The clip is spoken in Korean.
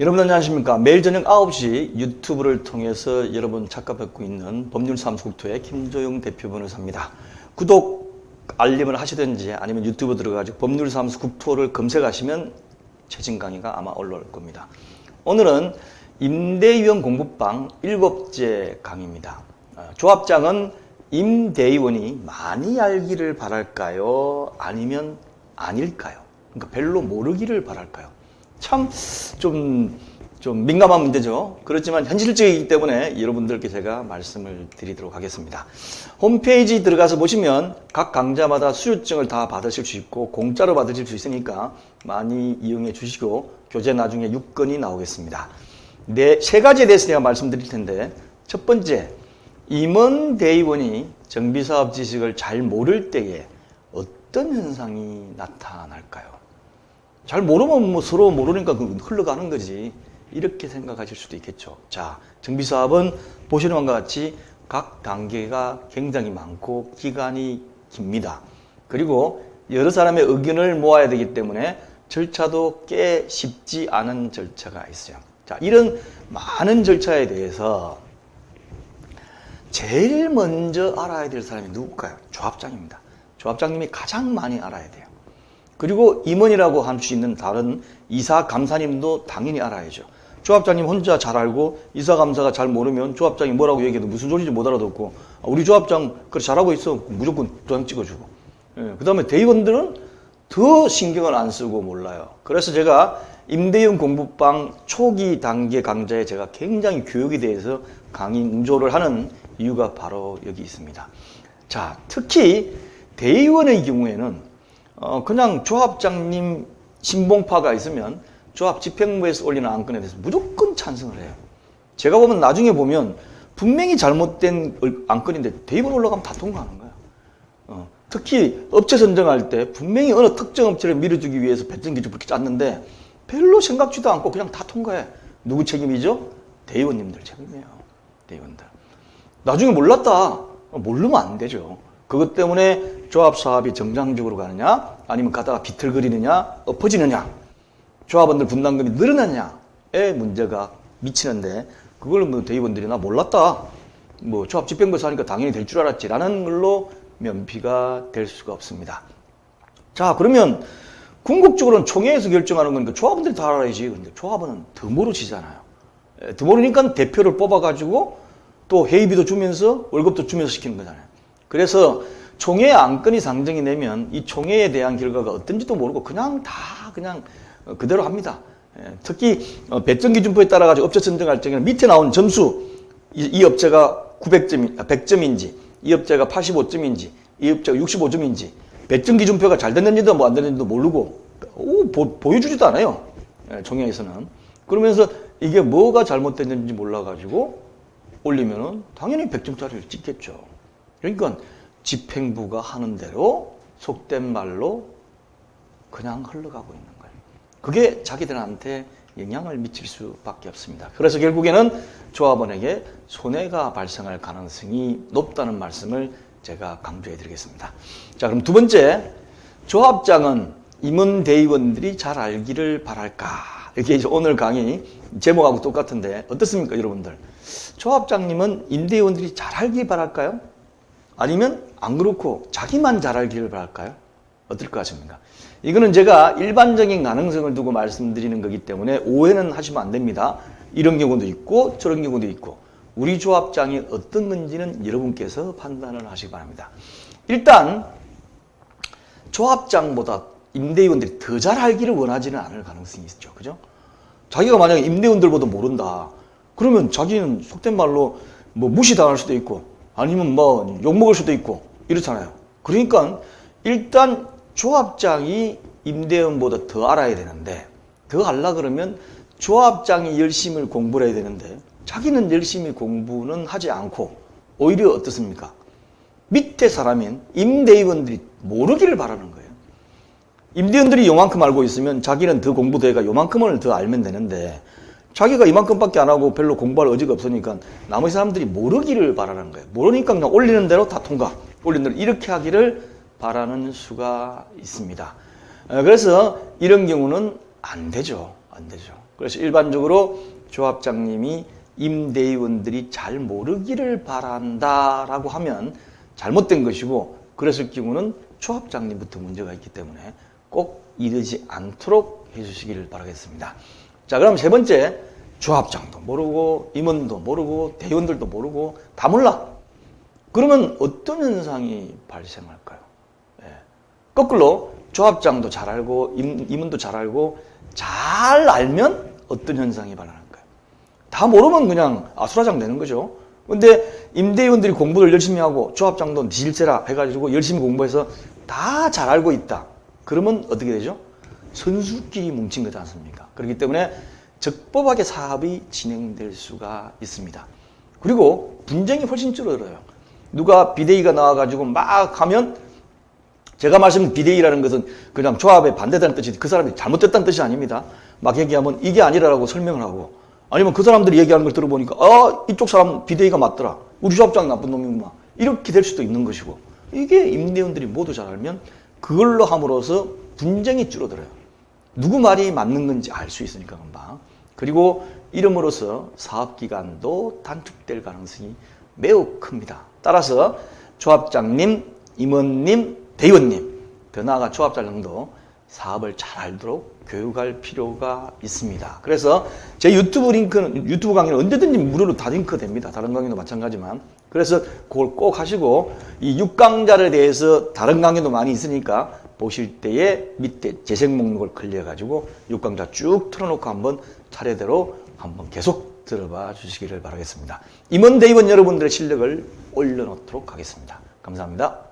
여러분 안녕하십니까. 매일 저녁 9시 유튜브를 통해서 여러분 찾아뵙고 있는 법률사무소국토의 김조용 대표 변호사입니다. 구독, 알림을 하시든지 아니면 유튜브 들어가지고 법률사무소 국토를 검색하시면 최신 강의가 아마 올라올 겁니다. 오늘은 임대위원 공부방 일곱째 강의입니다. 어, 조합장은 임대위원이 많이 알기를 바랄까요? 아니면 아닐까요? 그러니까 별로 모르기를 바랄까요? 참좀 좀 민감한 문제죠. 그렇지만 현실적이기 때문에 여러분들께 제가 말씀을 드리도록 하겠습니다. 홈페이지 들어가서 보시면 각 강좌마다 수료증을 다 받으실 수 있고 공짜로 받으실 수 있으니까 많이 이용해 주시고 교재 나중에 6건이 나오겠습니다. 네, 세 가지에 대해서 제가 말씀드릴 텐데 첫 번째 임원 대의원이 정비사업 지식을 잘 모를 때에 어떤 현상이 나타날까요? 잘 모르면 뭐 서로 모르니까 그 흘러가는 거지. 이렇게 생각하실 수도 있겠죠. 자, 정비 사업은 보시는 것과 같이 각 단계가 굉장히 많고 기간이 깁니다. 그리고 여러 사람의 의견을 모아야 되기 때문에 절차도 꽤 쉽지 않은 절차가 있어요. 자, 이런 많은 절차에 대해서 제일 먼저 알아야 될 사람이 누굴까요? 조합장입니다. 조합장님이 가장 많이 알아야 돼요. 그리고 임원이라고 할 수 있는 다른 이사 감사님도 당연히 알아야죠. 조합장님 혼자 잘 알고 이사 감사가 잘 모르면 조합장이 뭐라고 얘기해도 무슨 소리인지 못 알아듣고 아, 우리 조합장 그래 잘하고 있어 무조건 도장 찍어주고 예, 그 다음에 대의원들은 더 신경을 안 쓰고 몰라요. 그래서 제가 임대용 공부방 초기 단계 강좌에 제가 굉장히 교육에 대해서 강의 운조를 하는 이유가 바로 여기 있습니다. 자, 특히 대의원의 경우에는 어, 그냥 조합장님 신봉파가 있으면 조합 집행부에서 올리는 안건에 대해서 무조건 찬성을 해요. 제가 보면 나중에 보면 분명히 잘못된 안건인데 대입원 올라가면 다 통과하는 거예요. 어, 특히 업체 선정할 때 분명히 어느 특정 업체를 밀어주기 위해서 배정 기준 그렇게 짰는데 별로 생각지도 않고 그냥 다 통과해. 누구 책임이죠? 대의원님들 책임이에요. 대의원들. 나중에 몰랐다. 어, 모르면 안 되죠. 그것 때문에 조합 사업이 정상적으로 가느냐, 아니면 가다가 비틀거리느냐, 엎어지느냐, 조합원들 분담금이 늘어나냐에 문제가 미치는데, 그걸 뭐 대의원들이 나 몰랐다. 뭐 조합 집행부에서 하니까 당연히 될 줄 알았지라는 걸로 면피가 될 수가 없습니다. 자, 그러면 궁극적으로는 총회에서 결정하는 거니까 조합원들이 다 알아야지. 근데 조합원은 더 모르시잖아요. 에, 더 모르니까 대표를 뽑아가지고 또 회의비도 주면서 월급도 주면서 시키는 거잖아요. 그래서 총회 안건이 상정이 되면 이 총회에 대한 결과가 어떤지도 모르고 그냥 다 그냥 그대로 합니다. 예, 특히 어, 배정 기준표에 따라 가지고 업체 선정할 적에는 밑에 나온 점수 이, 이 업체가 900점, 100점인지 이 업체가 85점인지 이 업체가 65점인지 배정 기준표가 잘 됐는지도 뭐 안 됐는지도 모르고 오, 보, 여주지도 않아요. 예, 총회에서는 그러면서 이게 뭐가 잘못됐는지 몰라가지고 올리면은 당연히 100점짜리를 찍겠죠. 그러니까 집행부가 하는 대로 속된 말로 그냥 흘러가고 있는 거예요. 그게 자기들한테 영향을 미칠 수밖에 없습니다. 그래서 결국에는 조합원에게 손해가 발생할 가능성이 높다는 말씀을 제가 강조해 드리겠습니다. 자, 그럼 두 번째, 조합장은 임원 대의원들이 잘 알기를 바랄까? 이게 이제 오늘 강의 제목하고 똑같은데 어떻습니까, 여러분들? 조합장님은 임대의원들이 잘 알기 바랄까요? 아니면 안 그렇고 자기만 잘 알기를 바랄까요? 어떨 것 같습니까? 이거는 제가 일반적인 가능성을 두고 말씀드리는 거기 때문에 오해는 하시면 안 됩니다. 이런 경우도 있고 저런 경우도 있고 우리 조합장이 어떤 건지는 여러분께서 판단을 하시기 바랍니다. 일단 조합장보다 임대위원들이 더 잘 알기를 원하지는 않을 가능성이 있죠. 그죠? 자기가 만약에 임대원들보다 모른다. 그러면 자기는 속된 말로 뭐 무시당할 수도 있고 아니면 뭐 욕먹을 수도 있고 이렇잖아요. 그러니까 일단 조합장이 임대원보다 더 알아야 되는데 더 알라 그러면 조합장이 열심히 공부를 해야 되는데 자기는 열심히 공부는 하지 않고 오히려 어떻습니까? 밑에 사람인 임대위원들이 모르기를 바라는 거예요. 임대원들이 요만큼 알고 있으면 자기는 더 공부도 해가 요만큼을 더 알면 되는데 자기가 이만큼밖에 안 하고 별로 공부할 의지가 없으니까 나머지 사람들이 모르기를 바라는 거예요. 모르니까 그냥 올리는 대로 다 통과. 올리는 대로 이렇게 하기를 바라는 수가 있습니다. 어, 그래서 이런 경우는 안 되죠. 안 되죠. 그래서 일반적으로 조합장님이 임대위원들이 잘 모르기를 바란다라고 하면 잘못된 것이고 그랬을 경우는 조합장님부터 문제가 있기 때문에 꼭 이르지 않도록 해주시기를 바라겠습니다. 자, 그럼 세 번째 조합장도 모르고 임원도 모르고 대의원들도 모르고 다 몰라. 그러면 어떤 현상이 발생할까요? 예. 거꾸로 조합장도 잘 알고 임, 임원도 잘 알고 잘 알면 어떤 현상이 발생할까요? 다 모르면 그냥 아수라장 되는 거죠. 근데 임대위원들이 공부를 열심히 하고 조합장도 질세라 해가지고 열심히 공부해서 다 잘 알고 있다. 그러면 어떻게 되죠? 선수끼리 뭉친 거지 않습니까? 그렇기 때문에 적법하게 사업이 진행될 수가 있습니다. 그리고 분쟁이 훨씬 줄어들어요. 누가 비대위가 나와가지고 막 하면 제가 말씀 비대위라는 것은 그냥 조합에 반대되는 뜻이 그 사람이 잘못됐다는 뜻이 아닙니다. 막 얘기하면 이게 아니라고 설명을 하고 아니면 그 사람들이 얘기하는 걸 들어보니까 아 이쪽 사람 비대위가 맞더라. 우리 조합장 나쁜 놈이구나. 이렇게 될 수도 있는 것이고 이게 임대원들이 모두 잘 알면 그걸로 함으로써 분쟁이 줄어들어요. 누구 말이 맞는 건지 알 수 있으니까 금방. 그리고 이름으로써 사업 기간도 단축될 가능성이 매우 큽니다. 따라서 조합장님, 임원님, 대의원님, 더 나아가 조합장님도 사업을 잘 알도록 교육할 필요가 있습니다. 그래서 제 유튜브 링크는 유튜브 강의는 언제든지 무료로 다 링크 됩니다. 다른 강의도 마찬가지만. 그래서 그걸 꼭 하시고 이 6강자에 대해서 다른 강의도 많이 있으니까 보실 때에 밑에 재생 목록을 클리어 가지고 6강자 쭉 틀어놓고 한번 차례대로 한번 계속 들어봐 주시기를 바라겠습니다. 임원 대의원 여러분들의 실력을 올려놓도록 하겠습니다. 감사합니다.